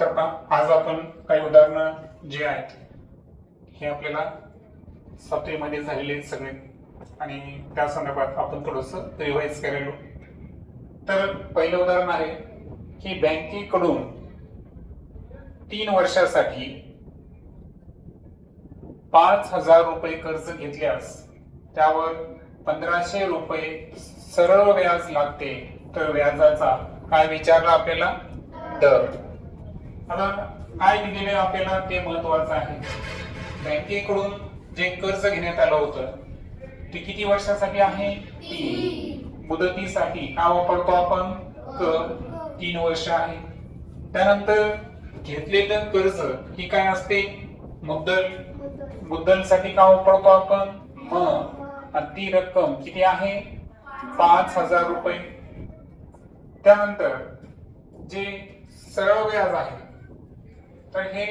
तर आज आपण काही उदाहरणं जे आहेत हे आपल्याला सातवीमध्ये झालेले आहेत सगळे. आणि त्या संदर्भात आपण थोडस रिवाईज करायलो तर पहिलं उदाहरण आहे की बँकेकडून तीन वर्षासाठी पाच हजार रुपये कर्ज घेतल्यास त्यावर पंधराशे रुपये सरळ व्याज लागते. तर व्याजाचा काय विचारला आपल्याला? दर. आता काय दिलेले आपल्याला ते महत्वाचं आहे. बँकेकडून जे कर्ज घेण्यात आलं होतं ते किती वर्षासाठी आहे? मुदतीसाठी. काय वापरतो आपण? क. तीन वर्ष आहे. त्यानंतर घेतलेलं कर्ज ही काय असते? मुद्दल. मुद्दलसाठी काय वापरतो आपण? म. आणि ती रक्कम किती आहे? पाच हजार रुपये. त्यानंतर जे सरळ व्याज आहे तर हे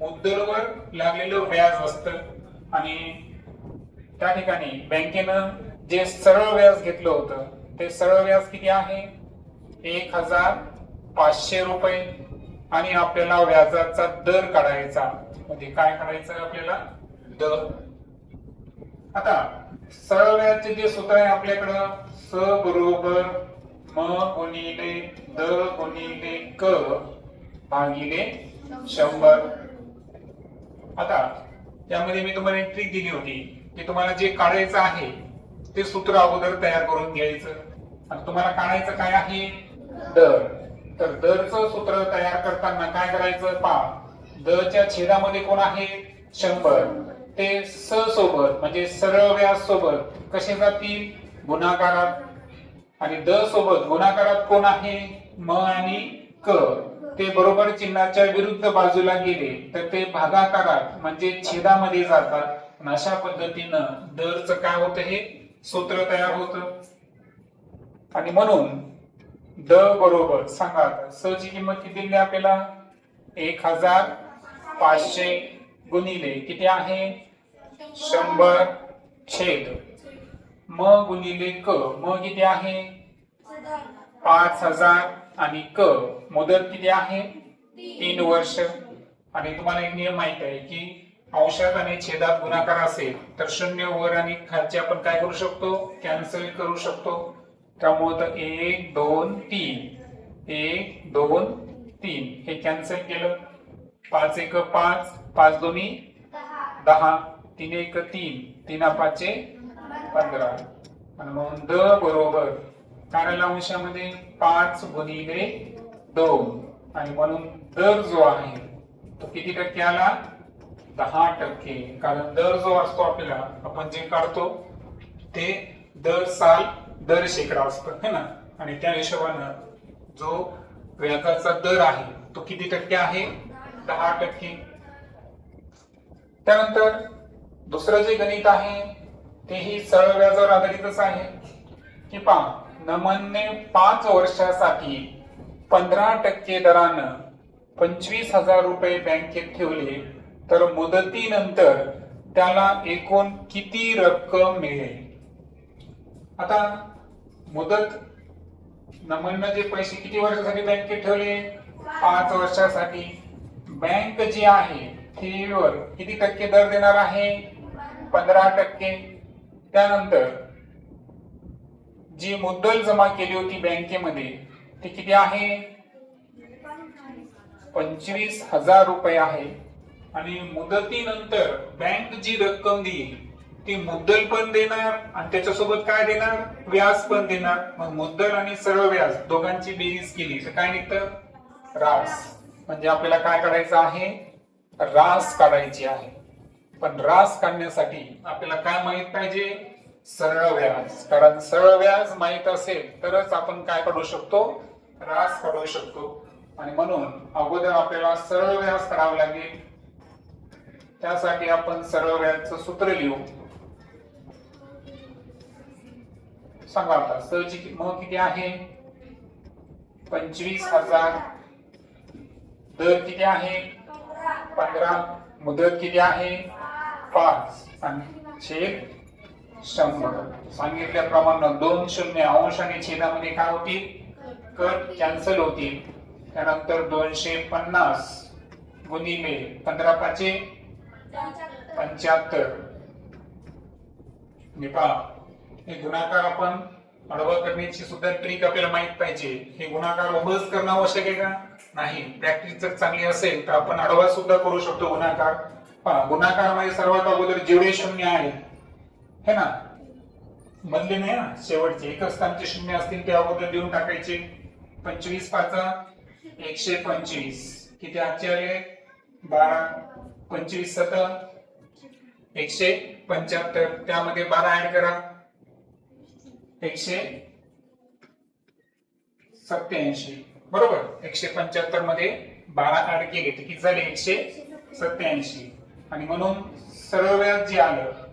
मुद्दलवर लागलेलं व्याज असतं. आणि त्या ठिकाणी बँकेनं जे सरळ व्याज घेतलं होतं ते सरळ व्याज किती आहे? एक हजार पाचशे रुपये. आणि आपल्याला व्याजाचा दर काढायचा. म्हणजे काय काढायचं आपल्याला? दर. आता सरळ व्याजचे जे सूत्र आहे आपल्याकडं स बरोबर म गुणिले द गुणिले क भागिले शंभर. आता त्यामध्ये मी तुम्हाला एक ट्रिक दिली होती की तुम्हाला जे काढायचं आहे ते सूत्र अगोदर तयार करून घ्यायचं. आणि तुम्हाला काढायचं काय आहे? दर. तर दरचं सूत्र तयार करताना काय करायचं? पा दच्या छेदामध्ये कोण आहे? शंभर. ते स सोबत म्हणजे सरळ व्यास सोबत कसे जातील? गुणाकारात. आणि द सोबत गुणाकारात कोण आहे? म आणि क. ते बरोबर चिन्हाच्या विरुद्ध बाजूला गेले तर ते भागाकारात म्हणजे छेदामध्ये जातात. अशा पद्धतीनं दरच काय होतं हे? सूत्र तयार होत. आणि म्हणून द बरोबर सांगा आता स ची किंमत किती दिली आपल्याला? एक हजार पाचशे गुणिले किती आहे? शंभर छेद. म गुणिले क म किती आहे? पाच हजार आणि क मुदत किती आहे? तीन वर्ष. आणि तुम्हाला एक नियम माहीत आहे की अंशात आणि छेदात गुणाकार असेल तर शून्य वर आणि खालचे आपण काय करू शकतो? कॅन्सल करू शकतो. त्यामुळे तर एक दोन तीन. एक दोन तीन. हे कॅन्सल केलं. पाच एक पाच. पाच दोन्ही? दहा. तीन एक तीन. तीन पाचे पंधरा. आणि म्हणून द बरोबर. कारण अंशामध्ये पाच गुणिले दोन. आणि म्हणून दर जो आहे तो किती टक्के आला? दहा टक्के. कारण दर जो असतो आपल्याला आपण जे काढतो ते दर साल दर शेकडा असतो है ना? आणि त्या हिशोबानं जो व्याजाचा दर आहे तो किती टक्के आहे? दहा टक्के. त्यानंतर दुसरं जे गणित आहे तेही सरळ व्याजावर आधारितच आहे. की पहा नमनने पाच वर्षासाठी पंधरा टक्के दरानं पंचवीस हजार रुपये बँकेत ठेवले तर मुदतीनंतर त्याला एकूण किती रक्कम मिळेल? आता मुदत नमननं जे पैसे किती वर्षासाठी बँकेत ठेवले? पाच वर्षासाठी. बँक जी आहे ठेवीवर किती टक्के दर देणार आहे? पंधरा टक्के. त्यानंतर जी मुद्दल जमा केली होती बँकेमध्ये ती किती आहे? पंचवीस हजार रुपये आहे. आणि मुदतीनंतर बँक जी रक्कम देईल ती मुद्दल पण देणार आणि त्याच्यासोबत काय देणार? व्याज पण देणार. मग मुद्दल आणि सरळ व्याज दोघांची बेरीज केली तर काय निघतं? रास. म्हणजे आपल्याला काय काढायचं आहे? रास काढायची आहे. पण रास काढण्यासाठी आपल्याला काय माहीत पाहिजे? सरळ व्याज. कारण सरळ व्याज माहीत असेल तरच आपण काय काढू शकतो? रास काढू शकतो. आणि म्हणून अगोदर आपल्याला सरळ व्याज काढावं लागेल. त्यासाठी आपण सरळ व्याजचं सूत्र लिहू. सांगा आता स ची किंमत किती आहे? पंचवीस हजार. दर किती आहे? पंधरा. मुदत किती आहे? पाच. आणि छेद शंभर. सांगितल्याप्रमाणे दोन शून्य. अंश आणि छेदामध्ये काय होतील कट कॅन्सल होतील त्यानंतर दोनशे पन्नास गुणिले पंधरा पाचे? पंच्याहत्तर. आणि पहा. हे गुणाकार आपण अडवा करण्याची सुद्धा ट्रिक आपल्याला माहीत पाहिजे. हे गुणाकार उभंच करणं आवश्यक आहे का? नाही. प्रॅक्टिस जर चांगली असेल तर आपण अडवा सुद्धा करू शकतो गुणाकार. गुणाकार गुणाकारामध्ये सर्वात अगोदर जेवढे शून्य आहे हे ना मधले नाही ना शेवटचे. एकच स्थानचे शून्य असतील ते अगोदर देऊन टाकायचे. पंचवीस पाचा एकशे पंचवीस. किती आजचे आले? बारा. पंचवीस सत एकशे पंच्याहत्तर. त्यामध्ये बारा ऍड करा. एकशे सत्याऐंशी बरोबर? एकशे पंच्याहत्तरमध्ये बारा ऍड केले की किती झाले? एकशे सत्याऐंशी आणि म्हणून सरळ व्याज जे आलं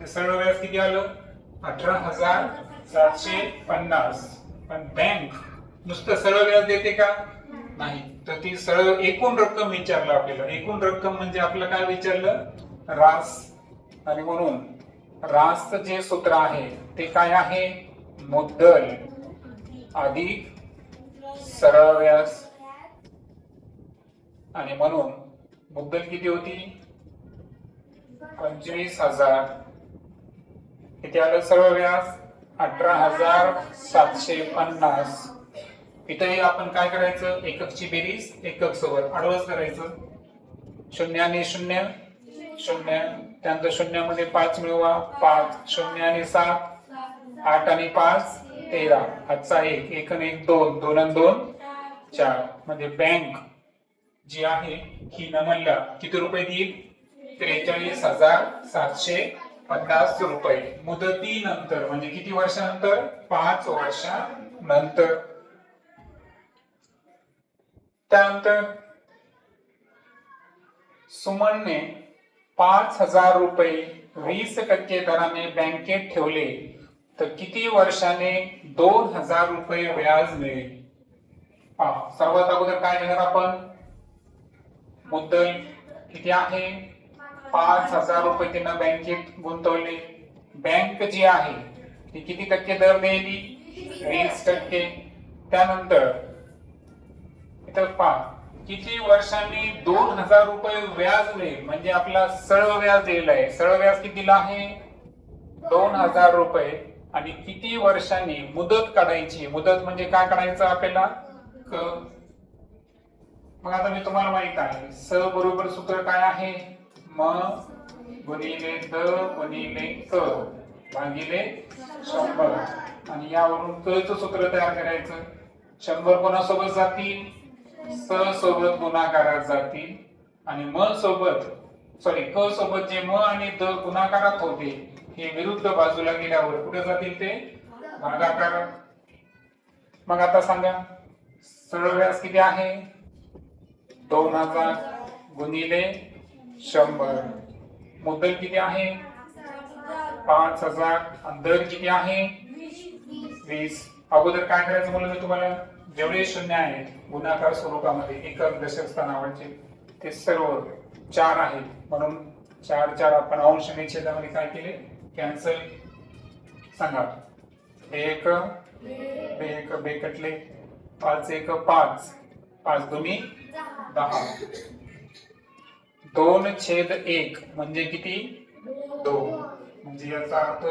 ते सरळ व्याज किती आलं? अठरा हजार सातशे पन्नास. पण बँक नुसतं सरळ व्याज देते का? नाही. तर ती सरळ एकूण रक्कम विचारलं आपल्याला. एकूण रक्कम म्हणजे आपलं काय विचारलं? रास. आणि म्हणून रास जे सूत्र आहे ते काय आहे? मुद्दल. अधिक सरळ व्याज. आणि म्हणून मुद्दल किती होती? पंचवीस हजार. किती आलं सर्व व्याज अठरा हजार सातशे पन्नास. इथेही आपण काय करायचं? एककची बेरीज एकक सोबत. आडवच करायचं. शून्य आणि शून्य. शून्य. त्यानंतर शून्यामध्ये पाच मिळवा. पाच. शून्य आणि सात. आठ आणि पाच. तेरा. आजचा एक. एक आणि एक दोन. दोन आणि दोन चार. म्हणजे बँक जी आहे ही नमनला किती रुपये देईल? त्रेचाळीस हजार सातशे पन्नास रुपये मुदतीनंतर म्हणजे किती वर्षानंतर? पाच वर्षानंतर. त्यानंतर सुमनने पाच हजार रुपये वीस टक्के दराने बँकेत ठेवले. तर किती वर्षाने दोन हजार रुपये व्याज मिळेल? सर्वात अगोदर काय घेणार आपण? मुद्दल किती आहे? पाच हजार रुपये त्यांना बँकेत गुंतवले. बँक जी आहे ती किती टक्के दर देईल? वीस टक्के. त्यानंतर इथं पहा किती वर्षांनी दोन हजार रुपये व्याज मिळेल म्हणजे आपला सरळ व्याज दिलेला आहे. सरळ व्याज कितीला आहे? दोन हजार रुपये. आणि किती वर्षांनी मुदत काढायची? मुदत म्हणजे काय काढायचं आपल्याला? मग आता मी तुम्हाला माहीत आहे स बरोबर सूत्र काय आहे? म गुणिले द गुणिले क भागिले शंभर. आणि यावरून क सूत्र तयार करायचं. शंभर कोणासोबत जातील? स सोबत गुणाकारात जातील. आणि म सोबत सॉरी क सोबत जे म आणि द गुणाकारात होते हे विरुद्ध बाजूला गेल्यावर कुठे जातील ते? भागाकार. मग आता सांगा सरळ व्याज किती आहे? दोन हजार गुणिले शंभर. मुद्दल किती आहे? पाच हजार. आणि दर किती आहे? वीस. अगोदर काय करायचं म्हणलं मी तुम्हाला? जेवढे शून्य आहेत गुणाकार स्वरूपामध्ये एकक दशक स्थानावरचे ते सर्व चार आहेत. म्हणून चार चार आपण अंश निच्छेदामध्ये काय केले? कॅन्सल सांगा. एक एक बेकटले. पाच एक पाच. पाच दोन्ही दहा. दोन छेद एक म्हणजे किती? दोन. म्हणजे याचा अर्थ?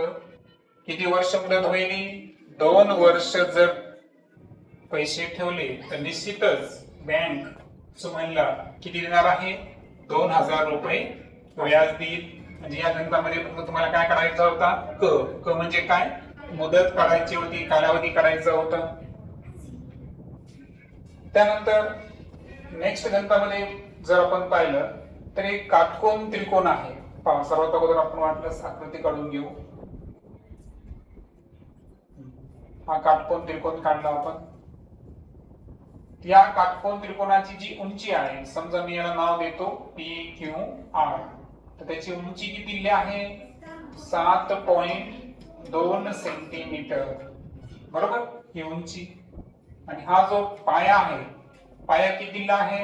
किती वर्ष मुदत होईल? दोन वर्ष जर पैसे ठेवले तर निश्चितच बँक सुमनला किती देणार आहे? दोन हजार रुपये. व्याज देईल. म्हणजे या गणितामध्ये फक्त तुम्हाला काय काढायचा होता? क. क म्हणजे काय? मुदत काढायची होती कालावधी काढायचा होता. त्यानंतर नेक्स्ट गणितामध्ये जर आपण पाहिलं तर एक काटकोन त्रिकोण आहे. सर्वात अगोदर आपण वाटलं आकृती काढून घेऊ. हा काटकोन त्रिकोण काढला आपण. या काटकोन त्रिकोणाची जी उंची आहे समजा मी याला नाव देतो पी क्यू आर तर त्याची उंची किती दिली आहे? सात पॉइंट दोन सेंटीमीटर. बरोबर? ही उंची. आणि हा जो पाया आहे पाया किती दिला आहे?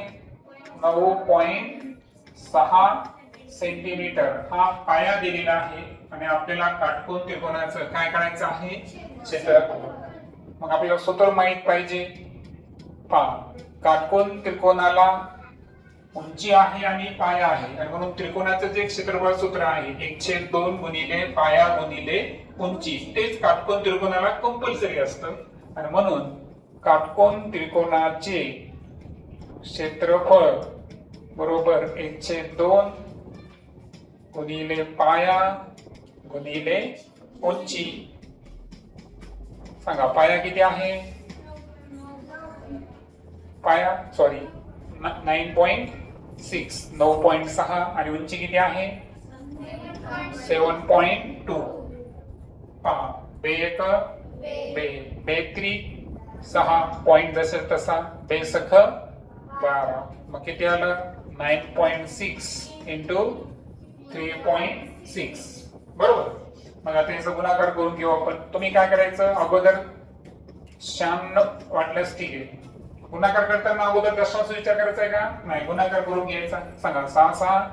नऊ पॉइंट सहा सेंटीमीटर हा पाया दिलेला आहे आणि आपल्याला काटकोन त्रिकोणाचं काय करायचं आहे? क्षेत्रफळ. मग आपल्याला सूत्र माहीत पाहिजे. पहा काटकोन त्रिकोणाला उंची आहे आणि पाया आहे. आणि म्हणून त्रिकोणाचं जे क्षेत्रफळ सूत्र आहे एकशे दोन गुणिले पाया गुणिले उंची. तेच काटकोन त्रिकोणाला कंपल्सरी असतं. आणि म्हणून काटकोन त्रिकोणाचे क्षेत्रफळ बरोबर एकशे दोन गुणिले पाया गुणिले उंची. सांगा पाया किती आहे? पाया सॉरी नाईन पॉईंट सिक्स नऊ पॉईंट सहा आणि उंची किती आहे? सेवन पॉईंट टू पहा बे एक बे बे त्रि सहा पॉईंट जसे तसा बे सख बारा. मग किती आलं? Nine point six into three point six बरोबर? मग आता याचा गुणाकार करून घेऊ आपण. तुम्ही काय करायचं? अगोदर शहाण्णव वाटल्यास ठीक आहे. गुणाकार करताना अगोदर दशांश विचार करायचा आहे का? नाही. गुणाकार करून घ्यायचा. सांगा. सहा सहा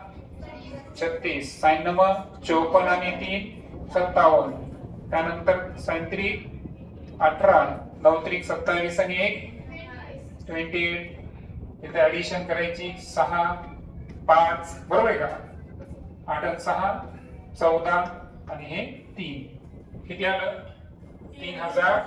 छत्तीस. शहाण्णव चौपन्न चोपन्न आणि तीन सत्तावन्न. त्यानंतर सायंत्रिक अठरा नवत्रिक सत्तावीस आणि एक ट्वेंटी एट. इथे ऍडिशन करायची सहा पाच बरोबर आहे का? आठ आणि सहा चौदा आणि हे तीन. किती आलं? तीन हजार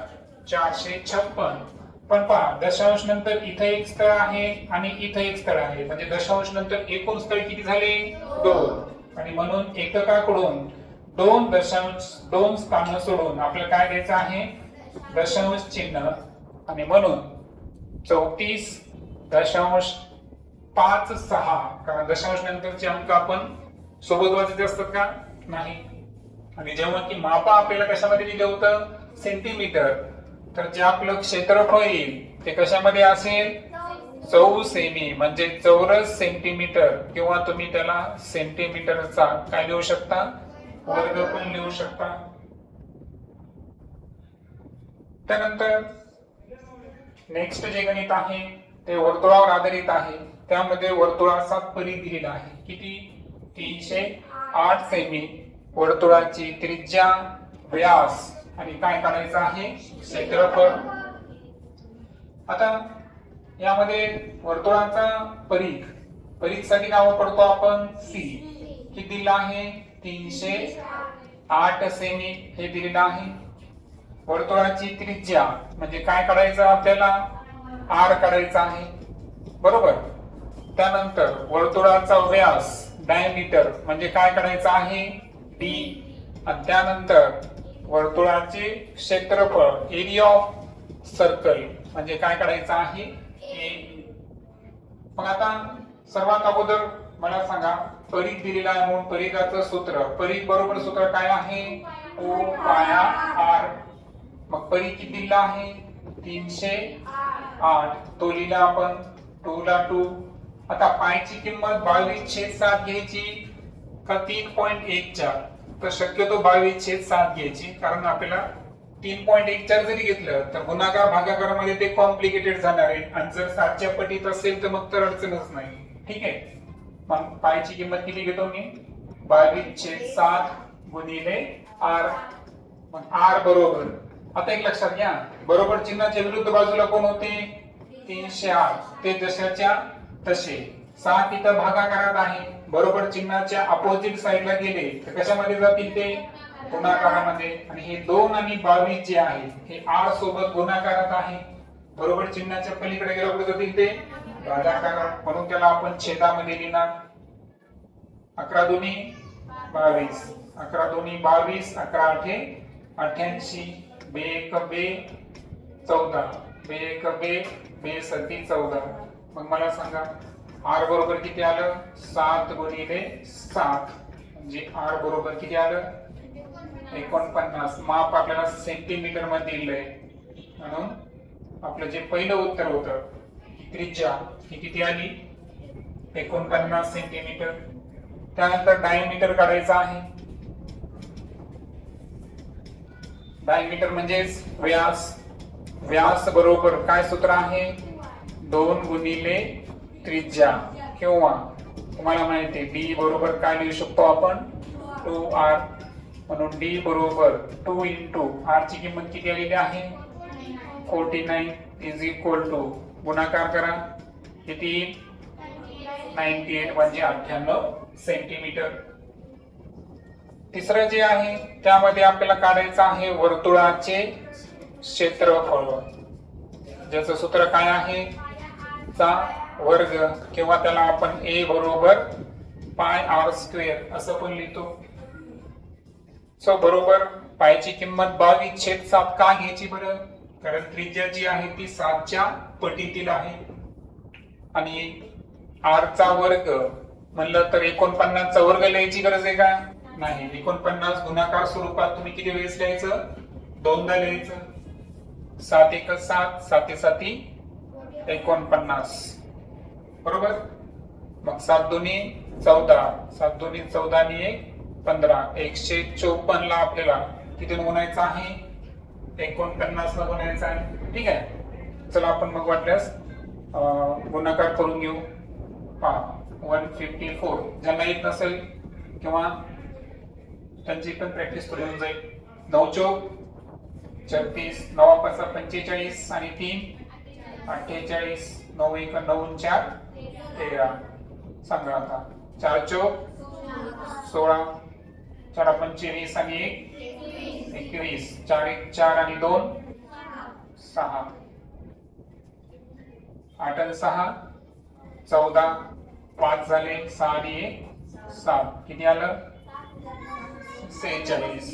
चारशे छप्पन. पण पहा दशांश नंतर इथे एक स्थळ आहे आणि इथे एक स्थळ आहे. म्हणजे दशांश नंतर एकूण स्थळ किती झाले? दोन. आणि म्हणून एककाकडून दोन दशांश दोन स्थान सोडून आपल्याला काय द्यायचं आहे? दशांश चिन्ह. आणि म्हणून चौतीस दशांश पाच सहा. कारण दशांश नंतरचे अंक आपण सोबत वाचायचे असतात का? नाही. आणि जेव्हा की मापा आपल्याला कशामध्ये दिलं होतं? सेंटीमीटर तर जे आपलं क्षेत्रफळ येईल ते कशामध्ये असेल? चौ सेमी. म्हणजे चौरस सेंटीमीटर किंवा तुम्ही त्याला सेंटीमीटरचा काय लिहू शकता? वर्ग पण लिहू शकता. त्यानंतर नेक्स्ट जे गणित आहे ते वर्तुळावर आधारित आहे. त्यामध्ये वर्तुळाचा परी दिलेला आहे. किती? तीनशे आठ सेमी. वर्तुळाची त्रिज्या व्यास आणि काय काढायचं आहे? क्षेत्रफळ. आता यामध्ये वर्तुळाचा परीख परीखसाठी काय वापरतो आपण सी. किती दिलं आहे? तीनशे आठ सेमी हे दिलेलं आहे. वर्तुळाची त्रिज्या म्हणजे काय काढायचं आपल्याला? आर काढायचा आहे. बरोबर? त्यानंतर वर्तुळाचा व्यास डायमीटर म्हणजे काय करायचं आहे? डी आणि त्यानंतर वर्तुळाचे क्षेत्रफळ एरिया ऑफ सर्कल म्हणजे काय काढायचं आहे? ए मग आता सर्वात अगोदर मला सांगा परीख दिलेला आहे म्हणून परीखाचं सूत्र. परीख बरोबर सूत्र काय आहे? ओ पाया आर मग परीख किती दिलेला आहे? तीनशे आठ तोलीला आपण टू ला टू आता पायची किंमत बावीस छेद सात घ्यायची का तीन पॉईंट एक चार? तर शक्यतो बावीस छेद सात घ्यायची कारण आपल्याला तीन पॉईंट एक चार जरी घेतलं तर गुणाकार भागाकारामध्ये ते कॉम्प्लिकेटेड जाणार आहे. आणि जर सातच्या पटीत असेल तर मग तर अडचणच नाही. ठीक आहे? मग पायची किंमत किती घेतो मी? बावीस छेद सात गुणिले आर. मग आर बरोबर. आता एक लक्षात घ्या. बरोबर चिन्हाच्या विरुद्ध बाजूला कोण होते? तीनशे आठ. ते जशाच्या तसे. सात इथं भागाकारात आहे. बरोबर चिन्हाच्या अपोजिट साईडला गेले. तर कशामध्ये जातील ते? गुणाकारामध्ये. आणि हे दोन आणि बावीस जे आहे हे आर सोबत गुणाकारात आहे. बरोबर चिन्हाच्या पलीकडे गेलं कुठे जातील ते? भागाकारात म्हणून त्याला आपण छेदामध्ये लिहिणार. अकरा दोन्ही बावीस. अकरा दोन्ही बावीस अकरा आठे अठ्याऐंशी बे एक बे चौदा. बे एक बे बे सती चौदा. मग मला सांगा आर बरोबर किती आलं? सात गुणिले सात. म्हणजे आर बरोबर किती आलं? एकोणपन्नास. माप आपल्याला सेंटीमीटरमध्ये दिलंय. म्हणून आपलं जे पहिलं उत्तर होतं त्रिज्या ही किती आली? एकोणपन्नास सेंटीमीटर त्यानंतर डायमीटर काढायचा आहे. डायमीटर म्हणजेच व्यास व्यास बरोबर काय सूत्र आहे? दोन गुणिले त्रिज्या किंवा तुम्हाला माहिती आहे डी बरोबर काय लिहू शकतो आपण? टू आर म्हणून डी बरोबर टू इंटू आर ची किंमत किती आलेली आहे? Forty nine is equal to गुणाकार करा. किती? नाईन्टी एट म्हणजे अठ्ठ्याण्णव सेंटीमीटर तिसरं जे आहे त्यामध्ये आपल्याला काढायचं आहे वर्तुळाचे क्षेत्रफळ. ज्याचं सूत्र काय आहे? चा वर्ग किंवा त्याला आपण ए बरोबर पाय आर स्क्वेअर असं पण लिहितो. सो बरोबर पायची किंमत बावीस छेद सात का घ्यायची बरं? कारण त्रिज्या जी आहे ती सातच्या पटीतील आहे. आणि आर चा वर्ग म्हणलं तर एकोणपन्नासचा वर्ग लिहायची गरज आहे का? नाही एकोणपन्नास गुणाकार स्वरूपात तुम्ही किती वेळेस लिहायचं? दोनदा लिहायचं. सात एक सात साते साती एकोणपन्नास. बरोबर? मग सात दोन्ही चौदा. सात दोन्ही चौदा आणि एक पंधरा. एकशे चोपन्न ला आपल्याला किती गुणायचं आहे? एकोणपन्नास ला गुणायचं आहे. ठीक आहे? चला आपण मग वाटल्यास गुणाकार करून घेऊ. हा वन फिफ्टी फोर. ज्यांना येत नसेल किंवा त्यांची पण प्रॅक्टिस करून जाईल. नऊ चौक छत्तीस नवा पाचा पंचेचाळीस आणि तीन अठ्ठेचाळीस नऊ एक नऊ चार तेरा. सांगा आता. चार चौक सोळा चार पंचवीस आणि एक एकवीस. चार एक चार आणि दोन सहा. आठ आणि सहा चौदा. पाच झाले सहा आणि एक सात. किती आलं? सेहेचाळीस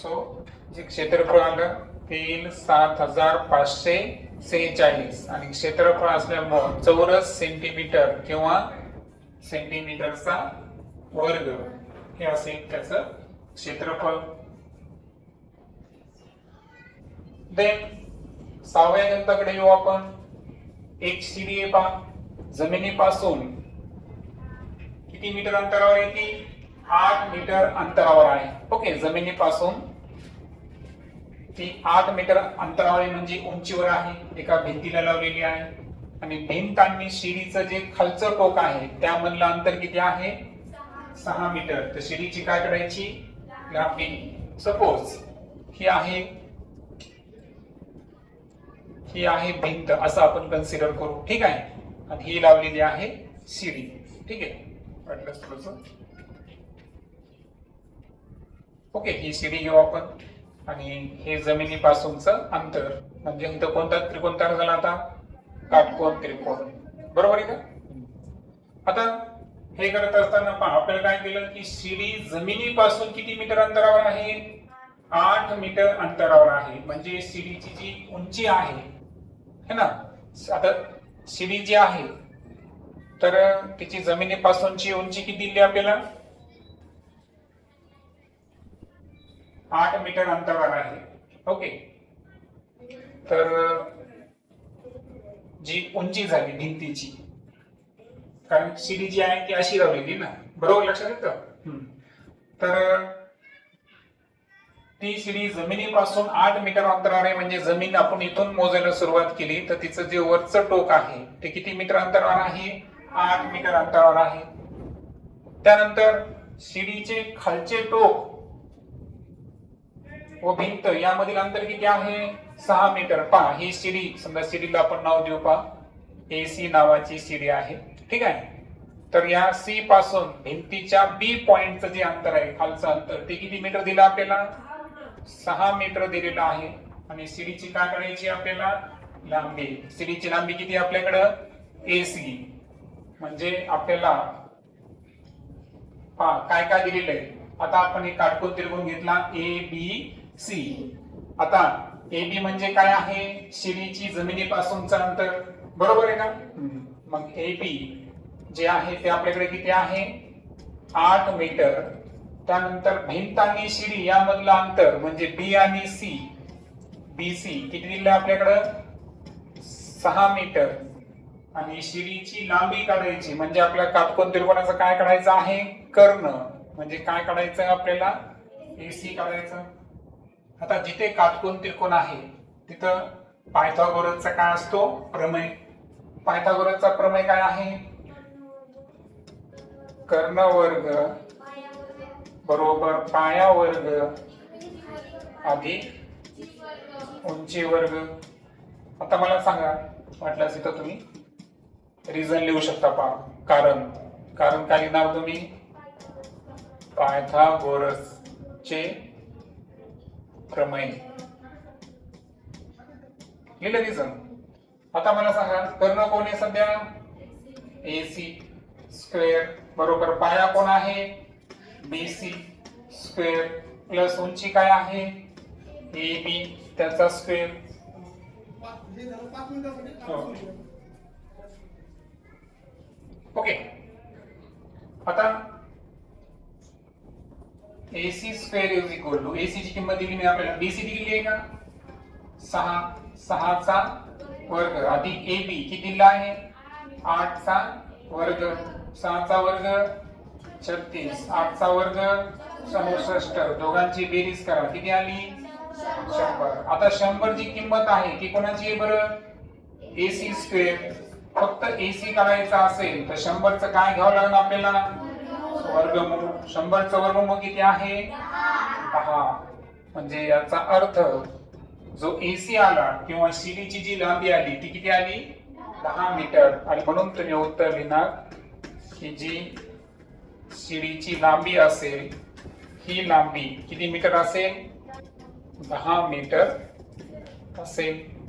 सो जे क्षेत्रफळ आलं तीन सात हजार पाचशे सेहेचाळीस. आणि क्षेत्रफळ असल्यामुळं चौरस सेंटीमीटर किंवा सेंटीमीटरचा वर्ग. हे असेल त्याच क्षेत्रफळ. देन सहाव्या गणिताकडे येऊ आपण. एक शिडी पा जमिनीपासून किती मीटर अंतरावर आहे आठ मीटर अंतरावर आहे. ओके जमिनीपासून ती आठ मीटर अंतरावर म्हणजे उंचीवर आहे. एका भिंतीला लावलेली आहे. आणि भिंत आणि शिडीचं जे खालचं टोक आहे त्यामधलं अंतर किती आहे? सहा मीटर. तर शिडीची काय करायची? ग्राफिंग. सपोज ही आहे ही आहे भिंत असं आपण कन्सिडर करू. ठीक आहे? आणि ही लावलेली आहे शिडी. ठीक आहे? वाटलं थोडस ओके ही शिडी घेऊ आपण. आणि हे जमिनीपासूनचं अंतर म्हणजे इथं कोणता त्रिकोण तयार झाला आता? काटकोण त्रिकोण. बरोबर आहे का? आता हे करत असताना आपल्याला काय केलं की शिडी जमिनीपासून किती मीटर अंतरावर आहे? आठ मीटर अंतरावर आहे. म्हणजे शिडीची जी उंची आहे है ना? आता शिडी जी आहे तर तिची जमिनीपासूनची उंची किती दिली आपल्याला? आठ मीटर अंतरावर आहे. ओके. तर जी उंची झाली भिंतीची कारण शिडी जी आहे ती अशी लावलेली ना बरोबर लक्षात येतं. तर ती शिडी जमिनीपासून आठ मीटर अंतरावर आहे म्हणजे जमीन आपण इथून मोजायला सुरुवात केली तर तिचं जे वरचं टोक आहे ते किती मीटर अंतरावर आहे? आठ मीटर अंतरावर आहे. त्यानंतर शिडीचे खालचे टोक व भिंत यामधील अंतर किती आहे? सहा मीटर. पहा ही शिडी समजा शिडीला आपण नाव देऊ पहा. ए सी नावाची शिडी आहे. ठीक आहे? तर या सी पासून भिंतीच्या बी पॉइंटचं जे अंतर आहे खालचं अंतर ते किती मीटर दिलं आपल्याला? सहा मीटर दिलेलं आहे. आणि सीडीची काय करायची आपल्याला? लांबी. सीडीची लांबी किती आपल्याकडं? A C. म्हणजे आपल्याला पहा काय काय दिलेलं आहे? आता आपण एक काटकोन त्रिकोण घेतला. A B C. आता ए बी म्हणजे काय आहे? शिडीची जमिनीपासूनचं अंतर. बरोबर आहे का? मग ए बी जे आहे ते आपल्याकडे किती आहे? आठ मीटर. त्यानंतर भिंत आणि शिडी यामधलं अंतर म्हणजे बी आणि सी. B C. किती दिलं आपल्याकडं? सहा मीटर. आणि शिडीची लांबी काढायची म्हणजे आपल्या काटकोन त्रिकोणाचं काय काढायचं आहे? कर्ण. म्हणजे काय काढायचं आपल्याला? एसी काढायचं. आता जिथे काटकोन त्रिकोण आहे तिथं पायथागोरसचा काय असतो? प्रमेय. पायथागोरसचा प्रमेय काय आहे? कर्ण वर्ग बरोबर पाया वर्ग अधिक उंची वर्ग. आता मला सांगा वाटल्यास तिथं तुम्ही रिझन लिहू शकता पहा कारण. कारण काय लिहिणार तुम्ही? पायथागोरसचे प्रमेय लिहिलं रिझन आता मला सांगा कर्ण कोण आहे सध्या? ए सी स्क्वेअर बरोबर पाया कोण आहे? बी सी स्क्वेअर प्लस उंची काय आहे? ए बी त्याचा स्क्वेअर ओके हो. आता A C square is equal to A ची किंमत दिली मी आपल्याला. बीसी दिलेली आहे का? सहा सहाचा वर्ग. अधिक ए बी किती दिला आहे? आठचा वर्ग. सहाचा वर्ग छत्तीस. आठचा वर्ग सदुसष्ट दोघांची बेरीज करा. किती आली? शंभर. आता शंभरची किंमत आहे ती कोणाची आहे बरं? ए सी स्क्वेअर फक्त ए सी करायचा असेल तर शंभरचं काय घ्यावं लागणार आपल्याला? वर्गमूळ शंभरचं वर्गमूळ किती आहे. दहा म्हणजे याचा अर्थ जो एसी आला किंवा शिडीची जी लांबी आली ती किती आली? दहा मीटर. आणि म्हणून तुम्ही उत्तर लिहिणार की जी शिडीची लांबी असेल ही लांबी किती मीटर असेल? दहा मीटर असेल.